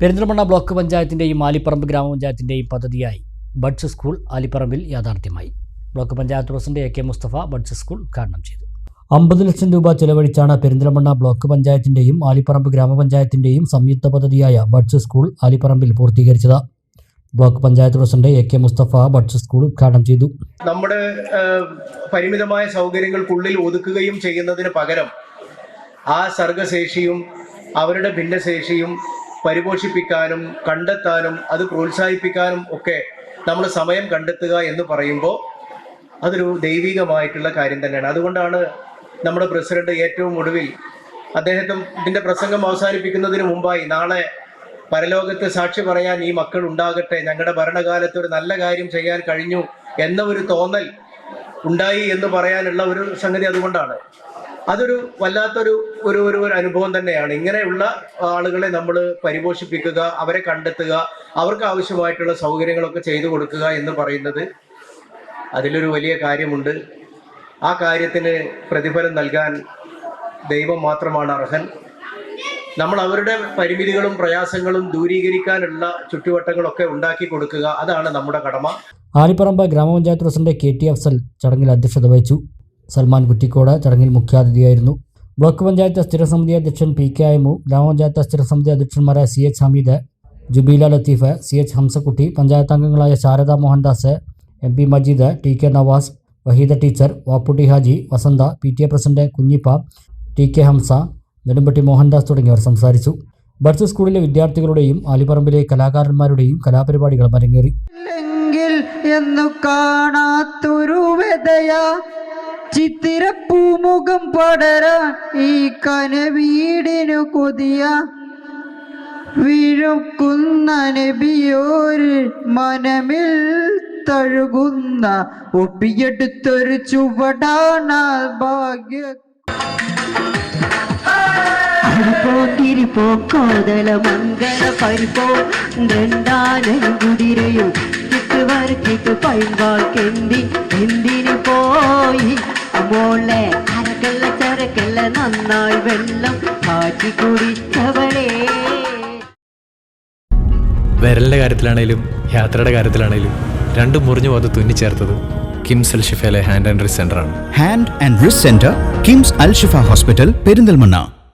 Perinthalmanna block പഞ്ചായത്തിന്റെയും ആലിപ്പറമ്പ് ഗ്രാമപഞ്ചായത്തിന്റെയും പദ്ധതിയായി ബഡ്സ് സ്കൂൾ ആലിപ്പറമ്പിൽ യാഥാർത്ഥ്യമായി. Block panchayat president A K Mustafa buds school ഉദ്ഘാടനം ചെയ്തു. അമ്പത് ലക്ഷം രൂപ ചെലവഴിച്ചാണ് പെരിന്തൽമണ്ണ ബ്ലോക്ക് പഞ്ചായത്തിന്റെയും ആലിപ്പറമ്പ് ഗ്രാമപഞ്ചായത്തിന്റെയും സംയുക്ത പദ്ധതിയായ ബഡ്സ് സ്കൂൾ ആലിപ്പറമ്പിൽ പൂർത്തീകരിച്ചത്. Block panchayat president A K Mustafa buds school ഉദ്ഘാടനം ചെയ്തു. നമ്മുടെ പരിമിതമായ സൗകര്യങ്ങൾക്കുള്ളിൽ ഒതുക്കുകയും ചെയ്യുന്നതിന് പകരം ആ സർഗശേഷിയും അവരുടെ ഭിന്നശേഷിയും പരിപോഷിപ്പിക്കാനും കണ്ടെത്താനും അത് പ്രോത്സാഹിപ്പിക്കാനും ഒക്കെ നമ്മൾ സമയം കണ്ടെത്തുക എന്ന് പറയുമ്പോൾ അതൊരു ദൈവികമായിട്ടുള്ള കാര്യം തന്നെയാണ്. അതുകൊണ്ടാണ് നമ്മുടെ പ്രസിഡന്റ് ഏറ്റവും ഒടുവിൽ അദ്ദേഹത്തിന് ഇതിന്റെ പ്രസംഗം അവസാനിപ്പിക്കുന്നതിന് മുമ്പായി നാളെ പരലോകത്ത് സാക്ഷി പറയാൻ ഈ മക്കൾ ഉണ്ടാകട്ടെ ഞങ്ങളുടെ ഭരണകാലത്ത് ഒരു നല്ല കാര്യം ചെയ്യാൻ കഴിഞ്ഞു എന്ന ഒരു തോന്നൽ ഉണ്ടായി എന്ന് പറയാനുള്ള ഒരു സംഗതി അതുകൊണ്ടാണ്. അതൊരു വല്ലാത്തൊരു ഒരു ഒരു ഒരു അനുഭവം തന്നെയാണ്. ഇങ്ങനെയുള്ള ആളുകളെ നമ്മൾ പരിപോഷിപ്പിക്കുക അവരെ കണ്ടെത്തുക അവർക്ക് ആവശ്യമായിട്ടുള്ള സൗകര്യങ്ങളൊക്കെ ചെയ്തു കൊടുക്കുക എന്ന് പറയുന്നത് അതിലൊരു വലിയ കാര്യമുണ്ട്. ആ കാര്യത്തിന് പ്രതിഫലം നൽകാൻ ദൈവം മാത്രമാണ് അർഹൻ. നമ്മൾ അവരുടെ പരിമിതികളും പ്രയാസങ്ങളും ദൂരീകരിക്കാനുള്ള ചുറ്റുവട്ടങ്ങളൊക്കെ ഉണ്ടാക്കി കൊടുക്കുക. അതാണ് നമ്മുടെ കടമ. ആലിപ്പറമ്പ് ഗ്രാമപഞ്ചായത്ത് പ്രസിഡന്റ് കെ ടി അഫ്സൽ ചടങ്ങിൽ അധ്യക്ഷത വഹിച്ചു. സൽമാൻ കുറ്റിക്കോട് ചടങ്ങിൽ മുഖ്യാതിഥിയായിരുന്നു. ബ്ലോക്ക് പഞ്ചായത്ത് സ്ഥിരസമിതി അധ്യക്ഷൻ പി കെ അയമു ഗ്രാമപഞ്ചായത്ത് സ്ഥിരസമിതി അധ്യക്ഷന്മാരായ C H Hameed Jubeela Latheef C H Hamzakutty panchayat അംഗങ്ങളായ Sarada Mohandas M P Majeed T K Navas Waheeda teacher Vapputty Haji Vasantha P T A president Kunjippa T K Hamza Nedumpatti Mohandas തുടങ്ങിയവർ സംസാരിച്ചു. Buds സ്കൂളിലെ വിദ്യാർത്ഥികളുടെയും ആലിപ്പറമ്പിലെ കലാകാരന്മാരുടെയും കലാപരിപാടികൾ അരങ്ങേറി. എന്നു കാണാത്തൊരു ചിത്തിരപ്പൂമുഖം പടരാൻ ഈ കനവീടിനു കൊതിയ. വിഴുക്കുന്ന നബിയോര് മനമിൽ തഴുകുന്ന. ഒപ്പിയെടുത്തൊരു ചുവടാണ് ഭാഗ്യ. അരിപ്പോ തിരിപ്പോ മംഗള പരിപ്പോ. രണ്ടാനയും കുതിരയും കിട്ട് വരക്കിട്ട് പൈമ്പാക്കെന്തി എന്തിനു പോയി? മോളെ അരക്കല്ല ചരക്കല്ല നന്നായി വെള്ളം കാറ്റി കുടിച്ചവളേ. വിരലിന്റെ കാര്യത്തിലാണേലും യാത്രയുടെ കാര്യത്തിലാണേലും രണ്ടും മുറിഞ്ഞു പോകാതെ തുന്നിച്ചേർത്തത് കിംസ് അൽ ഷിഫയിലെ hand and wrist സെന്ററാണ് hand and wrist centre KIMS Al Shifa hospital Perinthalmanna